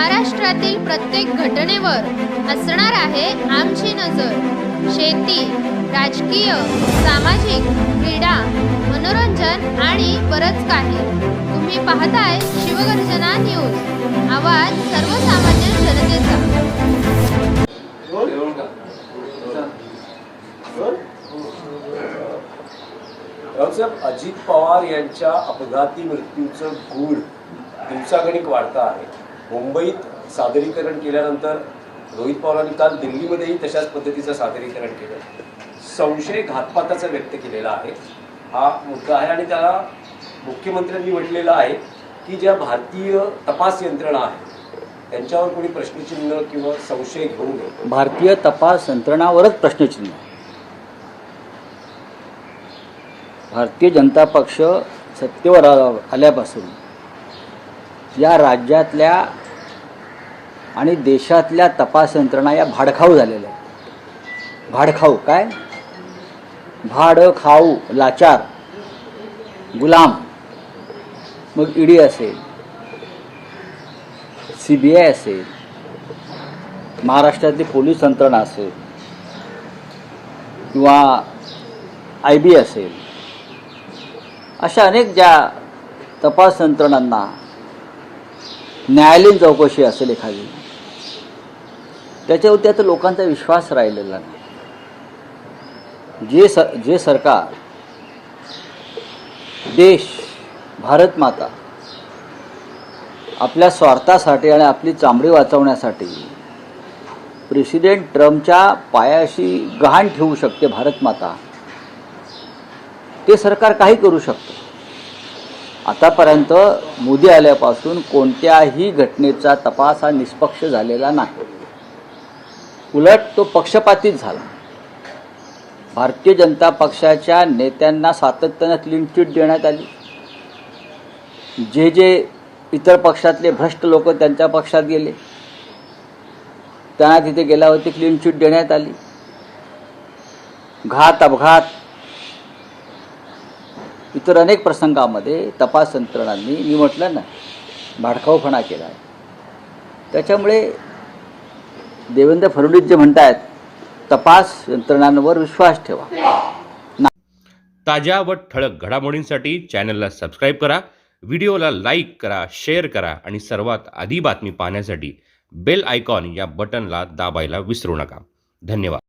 महाराष्ट्रातील प्रत्येक घटनेवर असणार आहे आमची नजर. शेती राजकीय सामाजिक क्रीडा मनोरंजन आणि बरंच काही. तुम्ही पाहताय शिवगर्जना न्यूज. आवाज सर्वसामान्य जनतेचा. अजित पवार यांच्या अपघाती मृत्यूचं गूढ दिवसागणिक वाढतं आहे. मुंबईत सादरीकरण केल्यानंतर रोहित पवारांनी काल दिल्लीमध्येही तशाच पद्धतीचं सादरीकरण केलं. संशय घातपाताचा व्यक्त केलेला आहे. हा मुद्दा आहे आणि त्याला मुख्यमंत्र्यांनी म्हटलेलं आहे की ज्या भारतीय तपास यंत्रणा आहे त्यांच्यावर कोणी प्रश्नचिन्ह किंवा संशय घेऊ नये. भारतीय तपास यंत्रणावरच प्रश्नचिन्ह भारतीय जनता पक्ष सत्तेवर आल्यापासून या राज्यातल्या आणि देशातल्या तपास यंत्रणा या भाडखाऊ झालेल्या आहेत. भाडखाऊ काय? भाड खाऊ लाचार गुलाम. मग ईडी असेल सी बी आय असेल महाराष्ट्रातली पोलीस यंत्रणा असेल किंवा आय बी असेल अशा अनेक ज्या तपास यंत्रणांना न्यायालयीन चौकशी असेल एखादी त्याच्यावरती आता लोकांचा विश्वास राहिलेला नाही. जे स जे सरकार देश भारत माता आपल्या स्वार्थासाठी आणि आपली चांबडी वाचवण्यासाठी प्रेसिडेंट ट्रम्पच्या पायाशी गहाण ठेवू शकते भारत माता. ते सरकार काही करू शकतं. आतापर्यंत मोदी आल्यापासून कोणत्याही घटनेचा तपास हा निष्पक्ष झालेला नाही. उलट तो पक्षपातीत झाला. भारतीय जनता पक्षाच्या नेत्यांना सातत्यानं क्लीन चिट देण्यात आली. जे जे इतर पक्षातले भ्रष्ट लोक त्यांच्या पक्षात गेले त्यांना तिथे गेल्यावरती क्लीन चिट देण्यात आली. घात अपघात इतर अनेक प्रसंगामध्ये तपास यंत्रणांनी मी म्हटलं ना भाडखाऊपणा केला आहे. त्याच्यामुळे देवेंद्र फडणवीस जे म्हणतायत तपास यंत्रणांवर विश्वास ठेवा. ताज्या व ठळक घडामोडींसाठी चॅनलला सबस्क्राईब करा व्हिडिओला लाईक करा शेअर करा आणि सर्वात आधी बातमी पाहण्यासाठी बेल आयकॉन या बटनला दाबायला विसरू नका. धन्यवाद.